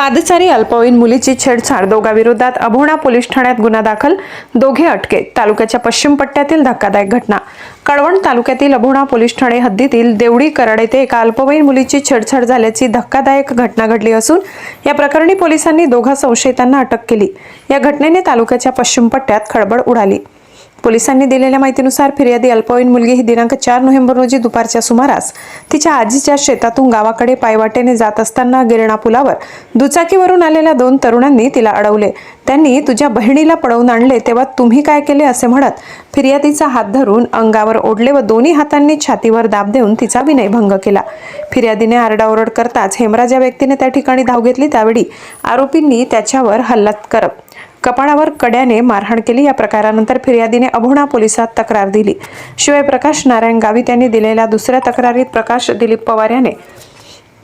पादचारी अल्पवयीन मुलीची छेडछाड दोघांविरोधात अभोणा पोलीस ठाण्यात गुन्हा दाखल. दोघे अटकेत तालुक्याच्या पश्चिम पट्ट्यातील धक्कादायक घटना. कळवण तालुक्यातील अभोणा पोलीस ठाणे हद्दीतील देवडी कराड येथे एका अल्पवयीन मुलीची छेडछाड झाल्याची धक्कादायक घटना घडली असून या प्रकरणी पोलिसांनी दोघा संशयितांना अटक केली. या घटनेने तालुक्याच्या पश्चिम पट्ट्यात खळबळ उडाली. पोलिसांनी दिलेल्या माहितीनुसार फिर्यादी अल्पवयीन मुलगी ही दिनांक चार नोव्हेंबर रोजी दुपारच्या सुमारास तिच्या आजीच्या शेतातून गावाकडे पायवाटेने जात असताना गिरणा पुलावर दुचाकीवरून आलेल्या दोन तरुणांनी तिला अडवले. त्यांनी तुझ्या बहिणीला पळवून आणले तेव्हा तुम्ही काय केले असे म्हणत फिर्यादीचा हात धरून अंगावर ओढले व दोन्ही हातांनी छातीवर दाब देऊन तिचा विनयभंग केला. फिर्यादीने आरडाओरड करताच हेमराज या व्यक्तीने त्या ठिकाणी धाव घेतली. त्यावेळी आरोपींनी त्याच्यावर हल्ला करत कपाळावर कड्याने मारहाण केली. या प्रकारानंतर फिर्यादीने अभोणा पोलिसात तक्रार दिली. शिवाय प्रकाश नारायण गावित यांनी दिलेल्या दुसऱ्या तक्रारीत प्रकाश दिलीप पवार याने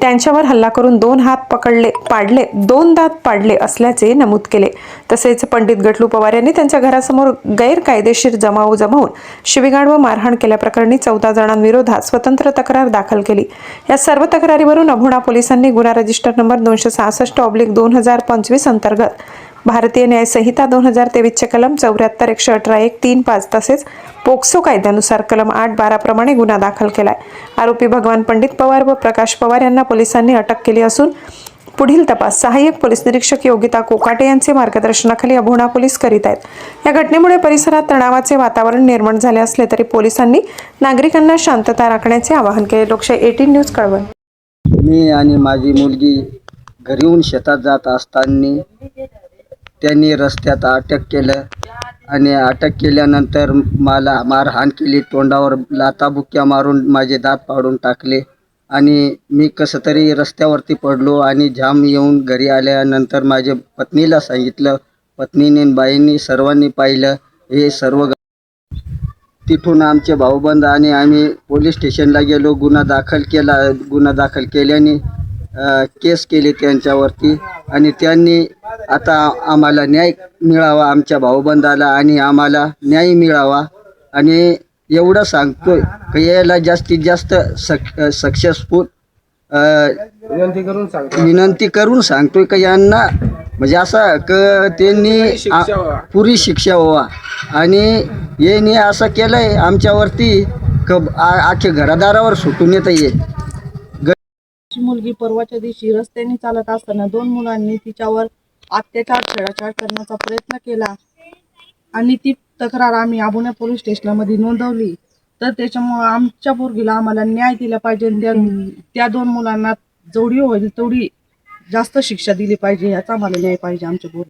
त्यांच्यावर हल्ला करून दोन हात पकडले पाडले दोन दात पाडले असल्याचे नमूद केले. तसेच पंडित गटलू पवार यांनी त्यांच्या घरासमोर गैरकायदेशीर जमाव जमावून शिवीगाड व मारहाण केल्याप्रकरणी चौदा जणांविरोधात स्वतंत्र तक्रार दाखल केली. या सर्व तक्रारीवरून अभोणा पोलिसांनी गुन्हा रजिस्टर नंबर दोनशे सहासष्ट ऑब्लिक दोन हजार पंचवीस अंतर्गत भारतीय न्यायसंहिता दोन हजार तेवीसचे कलम चौऱ्याहत्तर एकशे अठरा एक तीन पाच तसेच पोक्सो कायद्यानुसार कलम आठ बारा प्रमाणे गुन्हा दाखल केला आहे आरोपी भगवान पंडित पवार व प्रकाश पवार यांना पोलिसांनी अटक केली असून पुढील तपास सहाय्यक पोलीस निरीक्षक योगिता कोकाटे यांचे मार्गदर्शनाखाली अभोणा पोलीस करीत आहेत. या घटनेमुळे परिसरात तणावाचे वातावरण निर्माण झाले असले तरी पोलिसांनी नागरिकांना शांतता राखण्याचे आवाहन केले. लोकशाही एटीन न्यूज कळवण. मी आणि माझी मुलगी घरी येऊन शेतात जात असताना त्यांनी रस्त्यात अटक केलं. आणि अटक केल्यानंतर मला मारहाण केली. तोंडावर लाताबुक्या मारून माझे दात पाडून टाकले. आणि मी कसं तरी रस्त्यावरती पडलो आणि जाम येऊन घरी आल्यानंतर माझ्या पत्नीला सांगितलं. पत्नीने बाईंनी सर्वांनी पाहिलं. हे सर्व तिथून आमचे भाऊबंद आणि आम्ही पोलीस स्टेशनला गेलो. गुन्हा दाखल केला. गुन्हा दाखल केल्याने केस केली त्यांच्यावरती आणि त्यांनी आता आम्हाला न्याय मिळावा आमच्या भाऊबंदाला आणि आम्हाला न्याय मिळावा. आणि एवढं सांगतोय की याला जास्तीत जास्त सक सक्सेसफुल विनंती करून सांगतो विनंती करून सांगतोय का यांना म्हणजे असं क त्यांनी. पुरी शिक्षा व्हावा. आणि यांनी असं केलंय आमच्यावरती क आखे घरादारावर सुटून येतं ये ची मुलगी परवाच्या दिवशी रस्त्याने चालत असताना दोन मुलांनी तिच्यावर अत्याचार छेडछाड करण्याचा प्रयत्न केला. आणि ती तक्रार आम्ही आबुण्या पोलीस स्टेशनमध्ये नोंदवली. तर त्याच्यामुळं आमच्या पोरगीला आम्हाला न्याय दिला पाहिजे त्या त्या दोन मुलांना जेवढी होईल तेवढी जास्त शिक्षा दिली पाहिजे याचा आम्हाला न्याय पाहिजे आमच्या पोर